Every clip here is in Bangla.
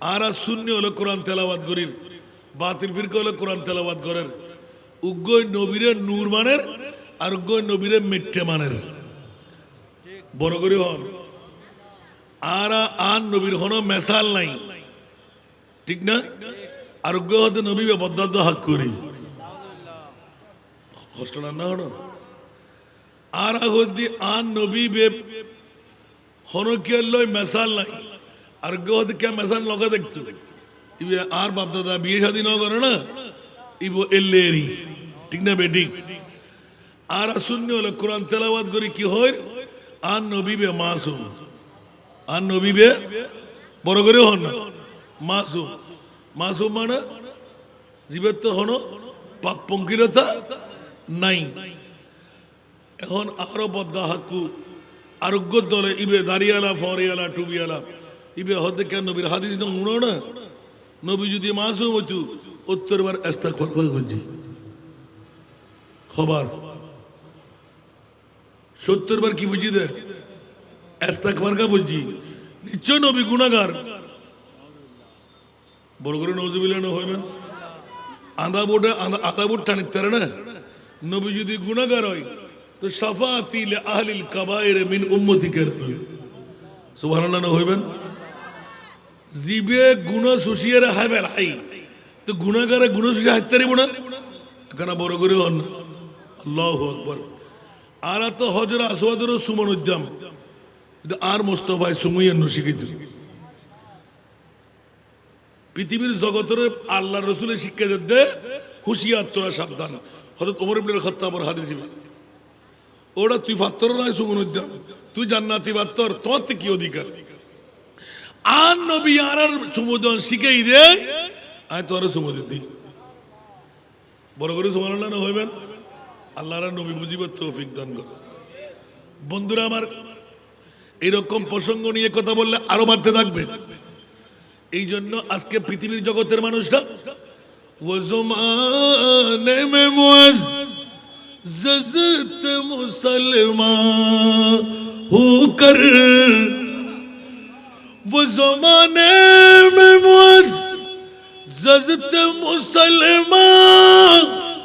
আর আর শূন্য হলো কোরআন তেলাবাদ করির বাতিল ফিরকে হলো কোরআন তেলাবাদ করেন। উগ্গই নবীরের নূর মানের আর উগ্গই নবীরের মেট্টে মানের বড় করে হন। আর আন নবীর হন মেসাল নাই। ঠিক না? আর উগ্র হতে নবী বদ্দাদ্দ হাক করি। কষ্ট না হন? আর আগদি আন নবী বে হনকিয়ার লই মেসাল নাই। আর গদ কে মেসাল লগা দেখছ। ইবে আর বাপ দাদা বিয়ে শাদী ন করে না, ইবো এল্লেরি ঠিক না বেটি আর শূন্য হলো কোরআন তেলাওয়াত করি, কি হয়? আর নবী বে মাসুম। আর নবী বে বড় করে হন না। মাসুম। মাসুম মানে জীবের তো হন পাক পঙ্কিলতা নাই। এখন আরও বদ্দা হাকু আরোগ্য দলে ইবে দাঁড়িয়ালা ফরিয়ালা টুবিয়ালা ইবে কেন নবীর হাদিস না উনো না? নবী যদি মাসুম হতু উত্তর বার কথা বুঝি খবর। সত্তর বার কি বুঝি দে? এস্তা খবর বুঝি? নিশ্চয় নবী গুণাগার। বড় করে নজবিলেন হইবেন আধা বোটে আধা বোট টানিতে পারে না? নবী যদি গুণাগার হয় তো সাফাতি লে আহলিল কাবায়ের মিন উম্মতি কেন সুবহানাল্লাহ হইবেন জিবে গুণ হাইবেল হাই তো গুণাগারে গুণ সুশি হাইতে পারিব না কেন বড় করে হন। আল্লাহু আকবার। আর তো হজর আসওয়াদের সুমন উদ্যাম। আর মোস্তফায় সুমুইয়ের শিখিত পৃথিবীর জগতের আল্লাহ রসুলের শিক্ষা দিতে হুশিয়ার তোরা সাবধান। হজরত ওমর ইবনুল খাত্তাবর হাদিস ওটা তুই ফাত্তর নয় সুমন উদ্যান তুই জান্নাতি ফাত্তর তোর কি অধিকার? আর নবী আর সমুদ্র শিখাই দে আয় তো আরও সুবোধ দিই বড় করে সমান হইবেন? আল্লাহ নবী বুঝিবার তৌফিক দান করো। বন্ধুরা আমার, এরকম প্রসঙ্গ নিয়ে কথা বললে আরও বাড়তে থাকবে। এই জন্য আজকে পৃথিবীর জগতের মানুষরা মুসলমান হু কর वो जमाने में मुअज़्ज़त मुसलमान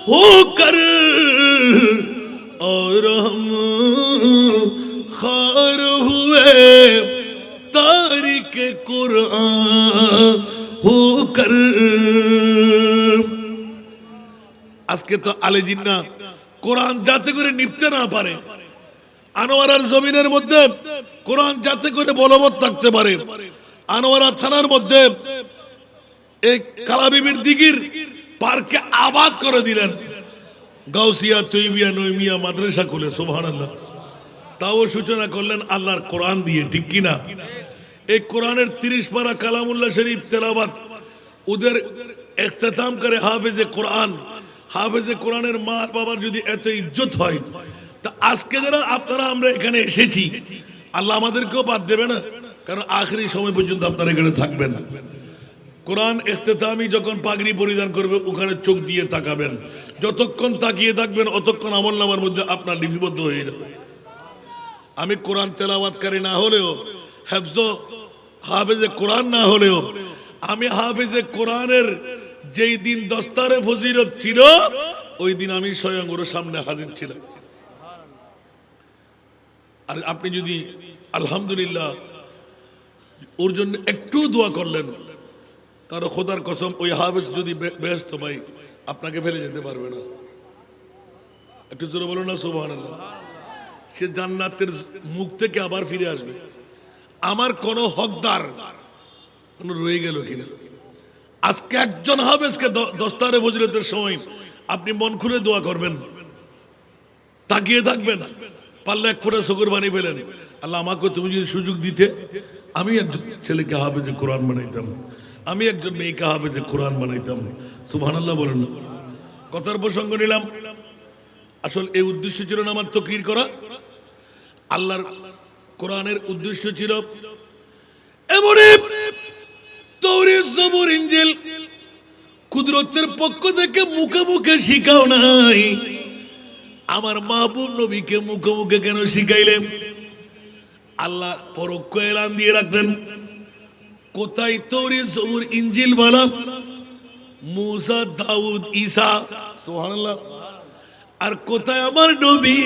होकर और हम खार हुए तारिक कुरान होकर আজকে তো আলে জিন্না কোরআন যাতে করে নিপতে না পারে আনোয়ারার জমিনের মধ্যে কোরআন যাতে করে বলবৎ থাকতে পারে। আনোয়ারা থানার মধ্যে এই কালাবিবির দিগির পার্কে আবাদ করে দিলেন। গাউসিয়া তৈবিয়া নৈমিয়া মাদ্রাসা খুলে, সুবহানাল্লাহ। তাও সূচনা করলেন আল্লাহর কোরআন দিয়ে, ঠিক কিনা? এই কোরআনের তিরিশ পারা কালামুল্লাহ শরীফ তেলাবাত ওদের এখতাম করে হাফেজে কোরআন। হাফেজে কোরআনের মার বাবার যদি এত ইজ্জত হয় তা আজকে যারা আপনারা আমরা এখানে এসেছি, আল্লাহ আমাদেরকেও বাদ দেবে না, কারণ আখরি সময় পর্যন্ত আপনারা এখানে থাকবেন। কোরআন এখতেতামি যখন পাগড়ি পরিধান করবে, ওখানে চোখ দিয়ে তাকাবেন। যতক্ষণ তাকিয়ে থাকবেন, অতক্ষণ আমল নামার মধ্যে আপনার লিপিবদ্ধ হয়ে যাবে। আমি কোরআন তেলাওয়াতকারী না হলেও, হেফজ হাফেজে কোরআন না হলেও, আমি হাফেজে কোরআনের যেই দিন দস্তারে ফজিরত ছিল, ওই দিন আমি স্বয়ং ওর সামনে হাজির ছিলাম। আর আপনি যদি আলহামদুলিল্লাহ ওর জন্য একটু দোয়া করলেন তার খোদার কসম ওই হাফেজ যদি ব্যস্ত ভাই, আপনাকে ফেলে যেতে পারবে না। একটু জোরে বলো না সুবাহ সে জান্নাতের মুখ থেকে আবার ফিরে আসবে। আমার কোন হকদার কোন রয়ে গেল কিনা? আজকে একজন হাফেজকে দস্তারে ফজরতের সময় আপনি মন খুলে দোয়া করবেন। তাকিয়ে থাকবেন। পারলে এক ফোটা শকুর বানিয়ে ফেলেন। আল্লাহ আমাকে তুমি যদি সুযোগ দিতে, আমি একজন ছেলেকে হাফেজে কোরআন বানাইতাম। আমি একজন মেয়েকে হাফেজে কোরআন বানাইতাম। সুবহান আল্লাহ বলেন কথার প্রসঙ্গ নিলাম। আসল এই উদ্দেশ্য ছিল না আমার তকরির করা। আল্লাহর কোরআনের উদ্দেশ্য ছিল ইঞ্জিল। কুদরতের পক্ষ থেকে মুখে মুখে শিখাও নাই। আমার মাহবুব নবীকে মুখে মুখে কেন শিখাইলেন? আল্লাহ পরোক্ষ এলান দিয়ে রাখলেন কোথায় তৌরি জবুর ইঞ্জিল বালা? মুসা, দাউদ, ঈসা, সুবহানাল্লাহ। আর কোথায় আমার নবী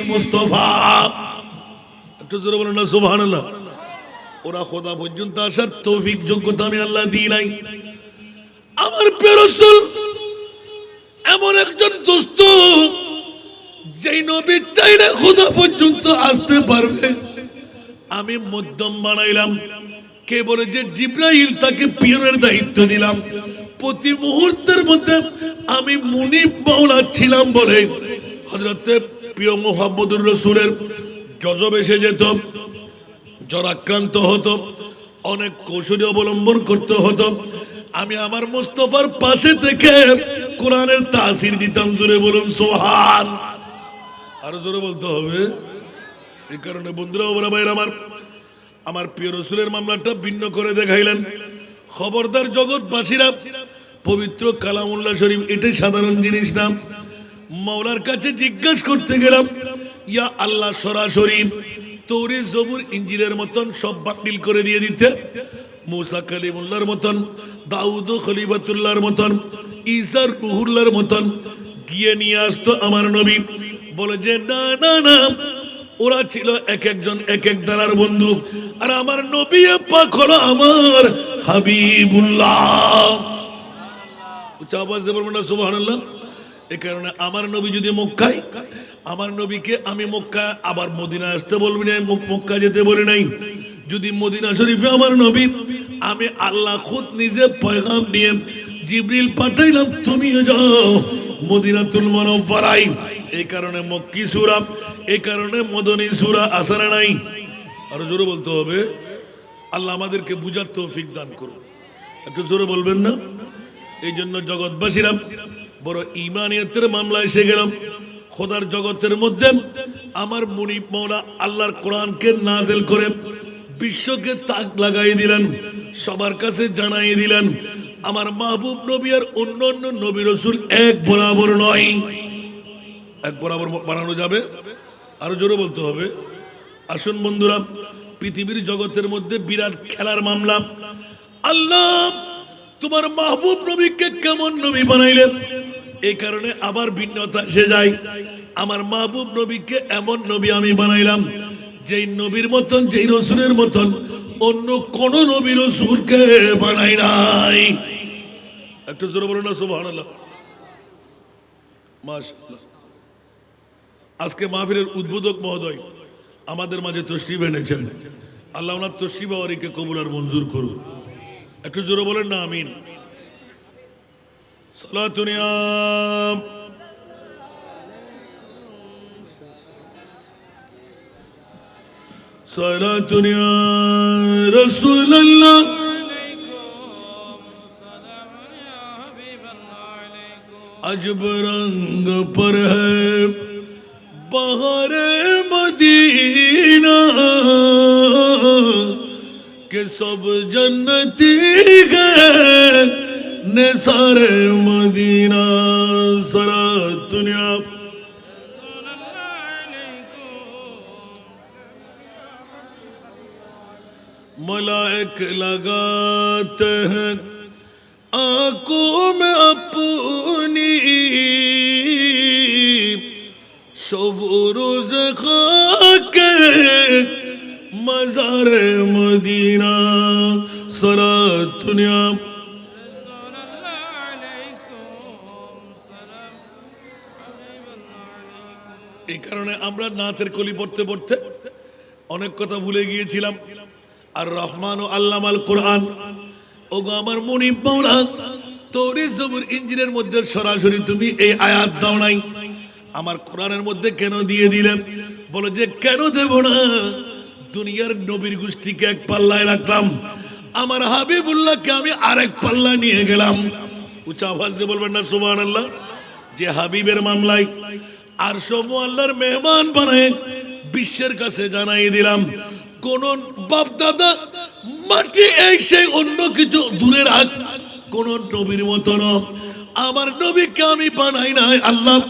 মুস্তফা? একটু জোরে বলুন না, সুবহানাল্লাহ। ওরা খোদা পর্যন্ত আসার তৌফিক যোগ্যতা আমি আল্লাহ দিই নাই। আমার প্রিয় এমন একজন দোস্ত যেই নবী চাইলে খোদা পর্যন্ত আসতে পারবে। আমি মধ্যম বানাইলাম। কে বলে যে জিব্রাইল তাকে পিয়নের দায়িত্ব দিলাম। প্রতি মুহূর্তের মধ্যে আমি মুনিব মাওলা ছিলাম বলে হজরতে প্রিয় মোহাম্মদুর রসুলের গজব এসে যেত জ্বরাক্রান্ত হতো, অনেক কৌশলী অবলম্বন করতে হতো। আমি আমার মুস্তফার পাশে থেকে কোরআনের তাসির দিতাম। জোরে বলুন সোহান আরও জোরে বলতে হবে। এই কারণে বন্ধুরা ওরা ভাইয়ের আমার আমার প্রিয় রসুলের মামলাটা ভিন্ন করে দেখাইলেন। খবরদার জগৎ জগৎবাসীরা, পবিত্র কালামুল্লাহ শরীফ, এটাই সাধারণ জিনিস না। মাওলার কাছে জিজ্ঞাসা করতে গেলাম, ইয়া আল্লাহ সরাসরি তৌরি জবুর ইঞ্জিনের মতন সব বাতিল করে দিয়ে দিতে? মুসা কালিমুল্লার মতন, দাউদ খলিফাতুল্লাহর মতন ঈসার রুহুল্লাহর মতন, গিয়ে নিয়ে আসতো আমার নবী। বলে যে, না না না। ওরা ছিল এক একজন, এক এক দ্বারার বন্ধু। আর আমার নবী পাক হলো আমার হাবিবুল্লাহ। উচ্চ আওয়াজ বলবেন না, সুবহানাল্লাহ? এই কারণে আমার নবী যদি মক্কায়, আমার নবীকে আমি মক্কা আবার মদিনা আসতে বলবি না, মক- মক্কা যেতে বলি নাই। যদি মদিনা শরীফে আমার নবী, আমি আল্লাহ খুদ নিজে পয়গাম নিয়ে জিবরিল পাঠাইলাম, তুমিও যাও। মদিনাতুল মনফরাই এই কারণে মক্কি সুরা এই কারণে মদনী সুরা আসারা নাই। আরও জোরে বলতে হবে, আল্লাহ আমাদেরকে বুঝার তৌফিক দান করুন। একটু জোরে বলবেন না? এই জন্য জগৎবাসীরা, বড় ইমানিয়তের মামলা এসে গেলাম। খোদার জগতের মধ্যে আমার মুনিব মৌলা আল্লাহর কোরআনকে নাজেল করে বিশ্বকে তাক লাগাই দিলেন, সবার কাছে জানাই দিলেন আমার মাহবুব নবী আর অন্য অন্য নবী রসুল এক বরাবর নয়। এক বরাবর বানানো যাবে। আরও জোরে বলতে হবে। আসুন বন্ধুরা, পৃথিবীর জগতের মধ্যে বিরাট খেলার মামলা। আল্লাহ, তোমার মাহবুব নবীকে কেমন নবী বানাইলেন? এই কারণে আবার ভিন্নতা এসে যায়। আমার মাহবুব নবীকে এমন নবী আমি বানাইলাম, যেই নবীর মতন, যেই রসুলের মতন অন্য কোন নবী রসুলকে বানাই নাই। একটু জোরে বলুন না মাশাআল্লাহ। আজকে মাহফিলের উদ্বোধক মহোদয় আমাদের মাঝে তশরিফ এনেছেন। আল্লাহ ওনার তশরিফ আওয়ারিকে কবুল আর মঞ্জুর করুন একটু জোরে বলেন না, আমিন। সালাতুনিয়া সালাতুনিয়া রাসূলুল্লাহ। عجب رنگ پر ہے بہار مدینہ کہ سب جنتی گئے نسار مدینہ سرا دنیا ملائک لگاتے ہیں आंखों में अपनी शब रोज खाके मजार मदीना सरा दुनिया এই কারণে আমরা নাতের কলি পড়তে পড়তে অনেক কথা ভুলে গিয়েছিলাম আর রহমান ও আল্লামাল কোরআন ওগো আমার মনিব মাওলা, তৌরি জবুর ইঞ্জিনের মধ্যে সরাসরি তুমি এই আয়াত দাও নাই। আমার কোরআনের মধ্যে কেন দিয়ে দিলেন? বলে যে, কেন দেব না? দুনিয়ার নবীর গোষ্ঠীকে এক পাল্লায় রাখলাম। আমার হাবিবুল্লাহকে আমি আরেক পাল্লা নিয়ে গেলাম। উঁচা আওয়াজ দিয়ে বলবেন না সুবহান আল্লাহ যে হাবিবের মামলায় আর সব আল্লাহর মেহমান বানায়, বিশ্বের কাছে জানাই দিলাম, কোন বাপ মাটি এই সেই অন্য কিছু দূরে রাখ কোন নবীর মতো আমার নবীকে আমি বানাই নাই, আল্লাহ।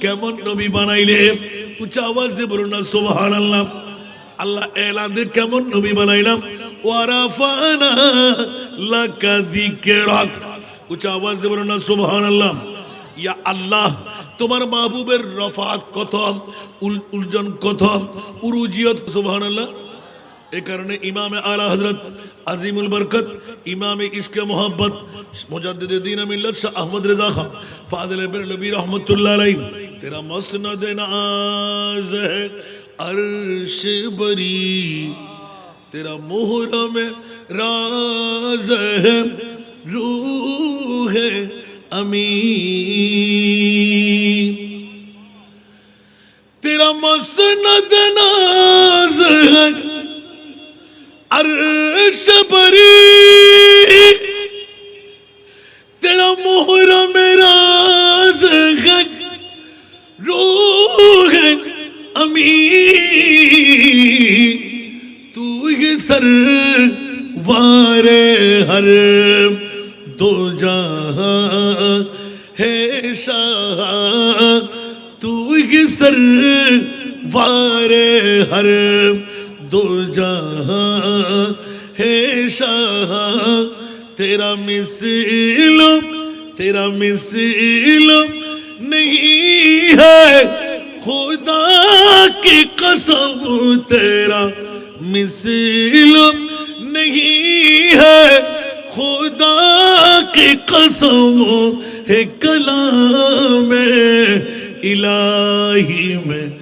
কেমন নবী বানাইলে? উঁচা আওয়াজ দিয়ে বলুন না সোহান আল্লাহ আল্লাহ এলান দিয়ে কেমন নবী বানাইলাম? ওয়ারাফানা লাকা যিকরাক। উচ্চ আওয়াজ দিয়ে বলুন না, সুবহানাল্লাহ। ইয়া আল্লাহ, তোমার মাহবুবের রফাত কত? উল- উলজন কত? উরুজিয়ত, সুবহানাল্লাহ। এ কারণে ইমামে আলা হজরত আজিমুল বরকত, ইমামে ইসকে মোহাম্মত মুজাদ্দিদ দিন মিল্লত শাহ আহমদ রেজা খান, ফাজিল ইবনে নবী রহমাতুল্লাহ আলাইহি, তেরা মসনদ নাজ আরশ বরি, তেরা মোহরম রাজ রূহ আমি তেরা মসনদ নাজ عرش بری تیرا مہر میرا غد روح امی تو یہ سروار ہر دو جہاں ہے شاہ۔ تو یہ سروار ہر دو جہاں ہے شاہ، تیرا مثل تیرا مثل نہیں ہے۔ خدا کی قسم، تیرا مثل نہیں ہے۔ خدا کی قسم ہے کلام میں، الہی میں۔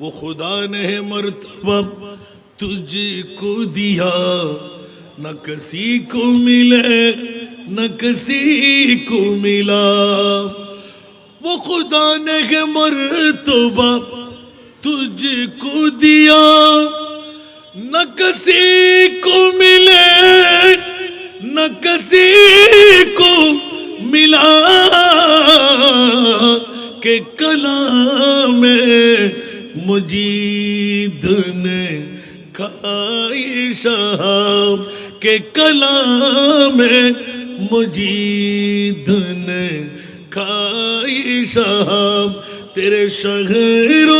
وہ خدا نے مرتبہ تجھے کو دیا، نہ کسی کو ملے، نہ کسی کو ملا۔ وہ خدا نے مرتبہ تجھ کو دیا، نہ کسی کو ملے، نہ کسی کو ملا۔ کہ کلام میں مجید نے کائی شام کے کلام مجید نے کائی شام تیرے شہر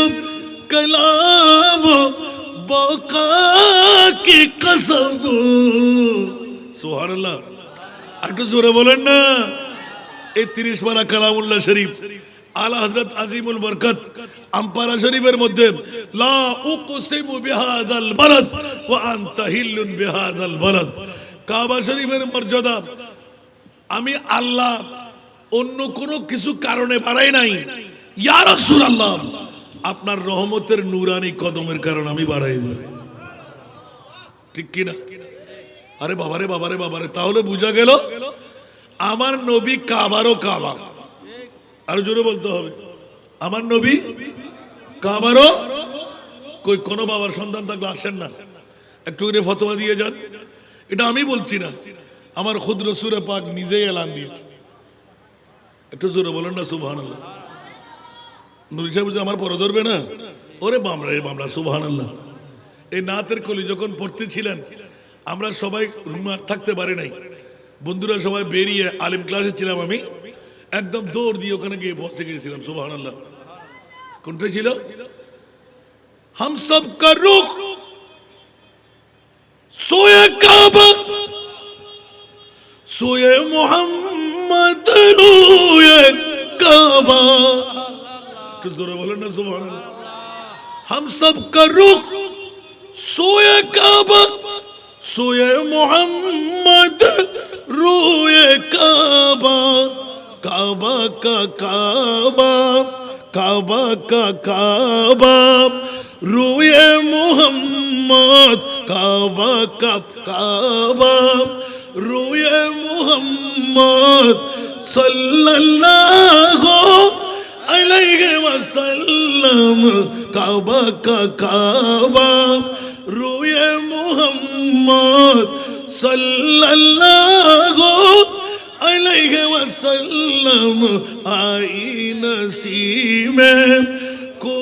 کلام بقا کی قسم سبحان اللہ اٹھو একটু জোরে বলেন না এই তিরিশ মারা কালামুল্লাহ شریف. আলা হজরত আজিমুল বরকত, আম্পারা শরীফের মধ্যে, লা উকসিমু বিহাদাল বালাদ ওয়া আনতা বিহাদাল বালাদ। কাবা শরীফের মর্যাদা, আমি আল্লাহ অন্য কোনো কিছু কারণে বাড়াই নাই। ইয়া রাসূলুল্লাহ, আপনার রহমতের নূরানি কদমের কারণে আমি বাড়াই দিই। ঠিক কি না আরে বাবারে বাবারে বাবারে, তাহলে বুঝা গেল, আমার নবী কাবারও কাবা। আরও জোরে বলতে হবে। আমার নবী কাবারও কই কোন বাবার সন্তান থাকলে আসেন না। একটু করে ফতোয়া দিয়ে যান। এটা আমি বলছি না। আমার ক্ষুদ্র সুরে পাক নিজেই এলান দিয়েছে। একটু জোরে বলেন না সুবহান নুরি সাহেব যে আমার পরে ধরবে না? ওরে বামরা রে বামরা সুবহান আল্লাহ এই নাতের কলি যখন পড়তেছিলেন, আমরা সবাই রুমে থাকতে পারি নাই। বন্ধুরা সবাই বেরিয়ে আলিম ক্লাসে ছিলাম আমি। একদম দৌড় দিয়ে ওখানে গিয়ে পৌঁছে গিয়েছিলাম সুবাহ আল্লাহ কোনটা ছিল? হাম সব কা রুখ। সোয়ে কাবা। সোয়ে মোহাম্মদ, রুয়ে কাবা। একটু জোরে বলেন না সুবাহ হাম সব কা রুখ। সোয়ে কাবা। সোয়ে Mohammad, রুয়ে Kaaba. Kaaba Kaaba Kaaba Kaaba ரூயே Muhammad Kaapa Kaapa ரூயே முகம்மத் சொல்லல்லாஹோ அலைஹி வஸல்லம் காபா காபா ரூயே முகம்மத் சொல்லல்லாஹோ عليه وسلم عين سيما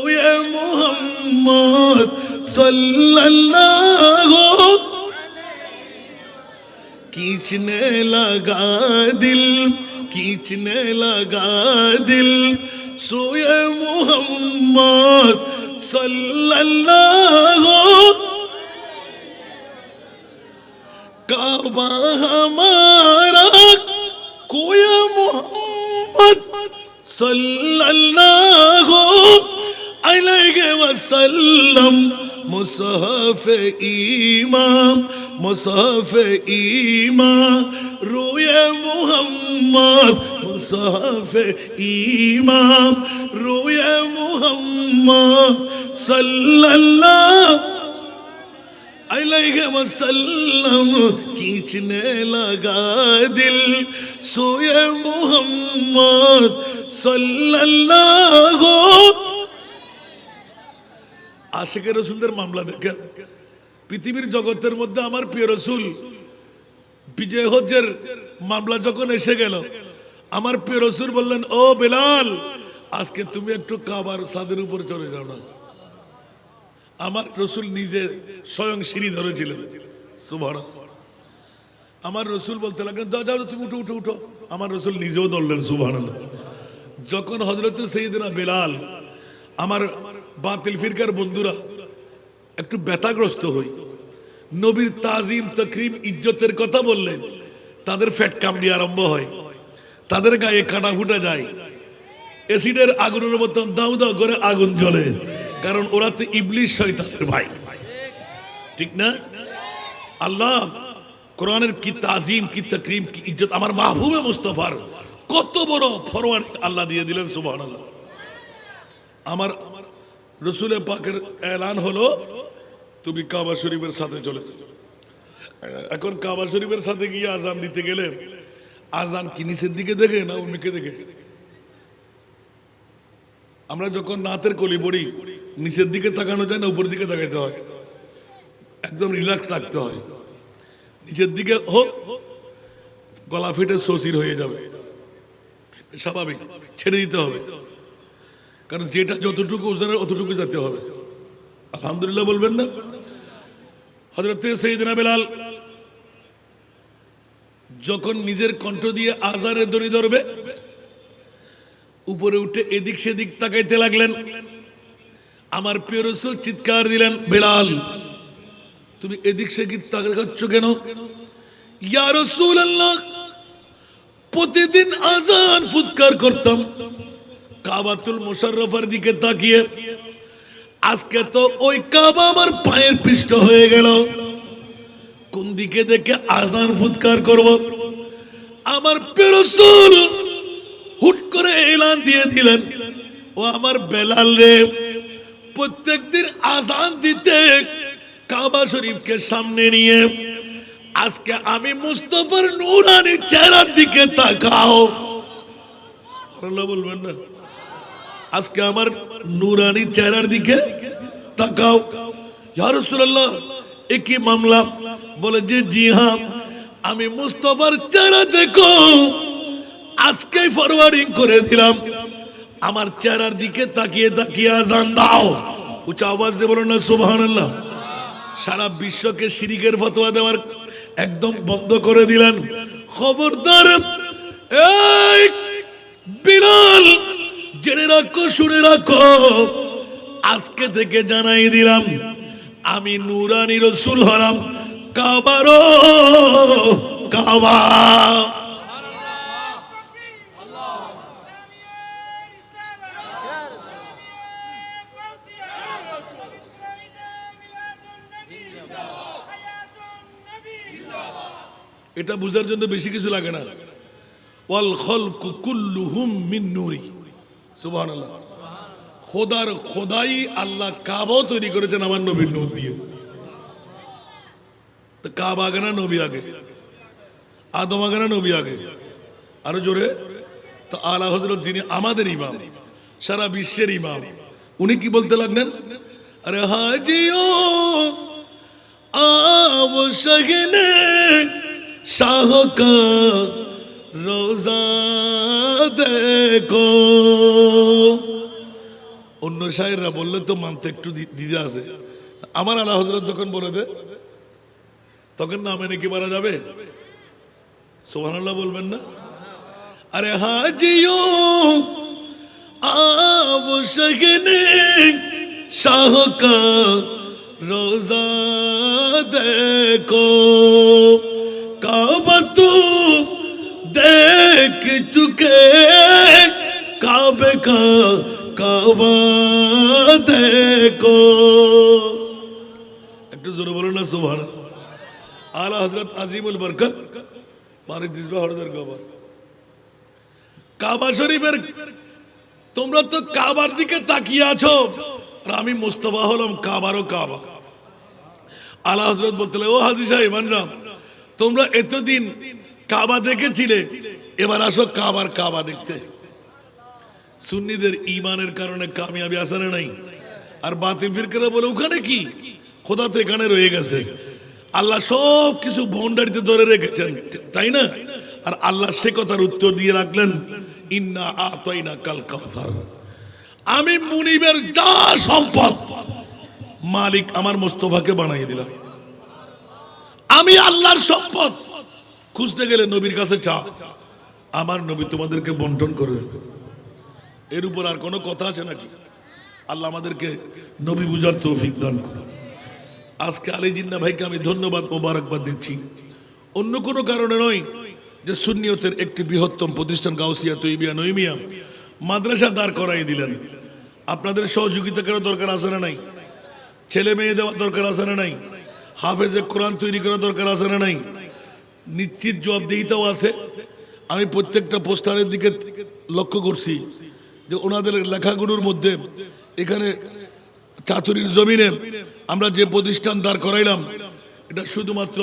يا محمد صلى الله खींचने लगा दिल खींचने लगा दिल सोय मोहम्मद सल्लल्लाहु काबा हमारा کو یا محمد صلی اللہ علیہ وسلم مصحف ایمان مصحف ایمان روی محمد مصحف ایمان روی محمد صلی اللہ अलैहि वसल्लम खींचने लगा दिल सोए मोहम्मद सल्लल्लाहु আশেকের রসুলদের মামলা দেখেন পৃথিবীর জগতের মধ্যে আমার প্রিয় রসুল বিজয় হজ্জের মামলা যখন এসে গেল আমার প্রিয় রসুল বললেন ও বেলাল আজকে তুমি একটু কাবার সাদের উপরে চলে যাও না আমার রসুল নিজে স্বয়ং সিঁড়ি ধরেছিলেন। সুভার আমার রসুল বলতে লাগলেন, যাও তুমি উঠো উঠো উঠো। আমার রসুল নিজেও ধরলেন সুভার যখন হজরত সেইদিনা বেলাল, আমার বাতিল ফিরকার বন্ধুরা একটু ব্যথাগ্রস্ত হই, নবীর তাজিম, তকরিম, ইজ্জতের কথা বললেন, তাদের ফ্যাট কামড়ি আরম্ভ হয়, তাদের গায়ে কাটা ফুটে যায়, অ্যাসিডের আগুনের মতন দাউ দাউ করে আগুন জ্বলে। কারণ ওরা তো ইবলিশ শয়তানের ভাই। ঠিক না? আল্লাহ, কোরআনের কি তাজিম, কি তকরিম, কি ইজ্জত? আমার মাহবুবে মুস্তফার কত বড় ফরওয়ার্ড আল্লাহ দিয়ে দিলেন, সুবহানাল্লাহ। আমার রসুলের পাকের এলান হলো, তুমি কাবা শরীফের সাথে চলে এখন কাবা শরীফের সাথে গিয়ে আজান দিতে গেলে, আজান কি নিচের দিকে দেখে না উনিকে দেখে? আমরা যখন নাতের কলি পড়ি নিচের দিকে তাকানো যায় না উপর দিকে তাকাইতে হয়। একদম রিল্যাক্স রাখতে হয়। নিচের দিকে হোক, গলা ফেটে শশির হয়ে যাবে। স্বাভাবিক, ছেড়ে দিতে হবে। কারণ যেটা যতটুকু ওজনের, অতটুকু যেতে হবে। আলহামদুলিল্লাহ বলবেন না? হজরত সেইদিনা বেলাল যখন নিজের কণ্ঠ দিয়ে আজারে দড়ি ধরবে, উপরে উঠে এদিক সেদিক তাকাইতে লাগলেন। আমার প্রিয় রসুল চিৎকার দিলেন, বেলাল, তুমি এদিক সেদিক তাকাচ্ছ কেন? আল্লাহ প্রতিদিন আজান ফুৎকার করতাম, কাবাতুল মুশাররফের দিকে তাকিয়ে। আজকে তো ওই কাবা আমার পায়ের পৃষ্ঠ হয়ে গেল। কোন দিকে দেখে আজান ফুৎকার করব? আমার পেরসুল হুট করে এলান দিয়ে দিলেন, ও আমার বেলাল রে প্রত্যেকদিন আজান দিতে কাবা শরীফকে সামনে নিয়ে। আজকে আমি মুস্তফার নুরানি চেহারার দিকে তাকাও। বলবেন না। আজকে আমার নুরানি চেহারার দিকে তাকাও। ইয়া রাসূলুল্লাহ, একই মামলা বলে যে, জি হ্যাঁ আমি মুস্তফার চেহারা দেখো। আজকে ফরওয়ার্ডিং করে দিলাম। আমার চেহারার দিকে তাকিয়ে তাকিয়ে আজান দাও। উঁচা আওয়াজ দিয়ে বলো না, সুবহানাল্লাহ। সারা বিশ্বকে শিরিকের ফতোয়া দেওয়ার একদম বন্ধ করে দিলেন। খবরদার, এই বিড়াল জেনে রাখো, শুনে রাখো। আজকে থেকে জানাই দিলাম, আমি নুরানি রসুল হলাম কাবারো, কাবা। এটা বুঝার জন্য বেশি কিছু লাগে না। ওয়াল খলকু কুল্লুহুম মিন নুরি। সুবহানাল্লাহ। খোদার খোদাই আল্লাহ কাবা তৈরি করেছেন আমার নবীর নূর দিয়ে। তো কাব আগে না নবী আগে? আদম আগে না নবী আগে? আরও জোরে। তো আলা হজরত যিনি আমাদের ইমাম, সারা বিশ্বের ইমাম, উনি কি বলতে লাগলেন? আরে হাজিও আব সহনে शाह का रोजा देखो অন্য শায়েররা বললে তো মানতে একটু দি- দিদা আছে আমার আলা হজরত যখন বলে দে তখন না মেনে কি মারা যাবে সোহানাল্লাহ বলবেন না আরে হাজিও আব শগনে শাহ কা রোজা দেখো চুকে কাবে কা কাবা দেখো একটু জোরে বলুন না সুভান আলা হজরত আজিমুল বরকত মারি দিসবা হরদার গোবর কাবা শরীফের তোমরা তো কাবার দিকে তাকিয়ে আছো আর আমি মোস্তফা হলাম কাবারও কাবা আলা হজরত বলতে ও হাজি সাহেব তোমরা এতদিন কাবা দেখেছিলে এবার আসো কাবার কাবা দেখতে। সুন্নিদের ইমানের কারণে কামিয়াবি আসে না নাই। আর বাতিল ফিরকারা বলে, ওখানে কি? খোদা তো এখানে রয়ে গেছে। আল্লাহ সব কিছু বন্ডারিতে ধরে রেখেছেন, তাই না? আর আল্লাহ সে কথার উত্তর দিয়ে রাখলেন, ইন্না আতাইনা কাল কাউসার। আমি মুনিবের যা সম্পদ মালিক আমার মোস্তফাকে বানাই দিলাম। আমি আল্লাহর সম্পদ। খুঁজতে গেলে নবীর কাছে চা আমার নবী তোমাদেরকে বন্টন করে এর উপর আর কোনো কথা আছে নাকি? আল্লাহ আমাদেরকে নবী বুঝার তৌফিক দান করুন। আজকে আলী জিন্না ভাইকে আমি ধন্যবাদ, মোবারকবাদ দিচ্ছি। অন্য কোনো কারণে নয় যে সুন্নিয়তের একটি বৃহত্তম প্রতিষ্ঠান গাউসিয়া, তৈবিয়া নইমিয়া মাদ্রাসা দাঁড় করাই দিলেন। আপনাদের সহযোগিতা করার দরকার আছে না নাই? ছেলে মেয়ে দেওয়ার দরকার আছে না নাই? হাফেজে কোরআন তৈরি করার দরকার আছে না নাই? নিশ্চিত জবাবদিহিতাও আছে। আমি প্রত্যেকটা পোস্টারের দিকে লক্ষ্য করছি যে ওনাদের লেখাগুলোর মধ্যে এখানে চাতুরির জমিনে আমরা যে প্রতিষ্ঠান দাঁড় করাইলাম, এটা শুধুমাত্র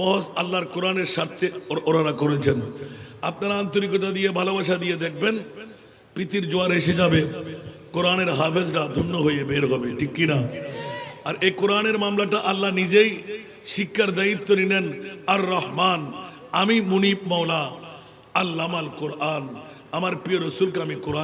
মহজ আল্লাহর কোরআনের স্বার্থে ওনারা করেছেন। আপনারা আন্তরিকতা দিয়ে, ভালোবাসা দিয়ে দেখবেন, প্রীতির জোয়ার এসে যাবে, কোরআনের হাফেজরা ধন্য হয়ে বের হবে, ঠিক কিনা? আর এই কোরআনের মামলাটা আল্লাহ নিজেই শিক্ষার দায়িত্ব নিলেন, আর রহমান, আমি মুনিব মৌলা আল্লামাল কোরআন। আমার প্রিয় রসুলকে আমি কোরআন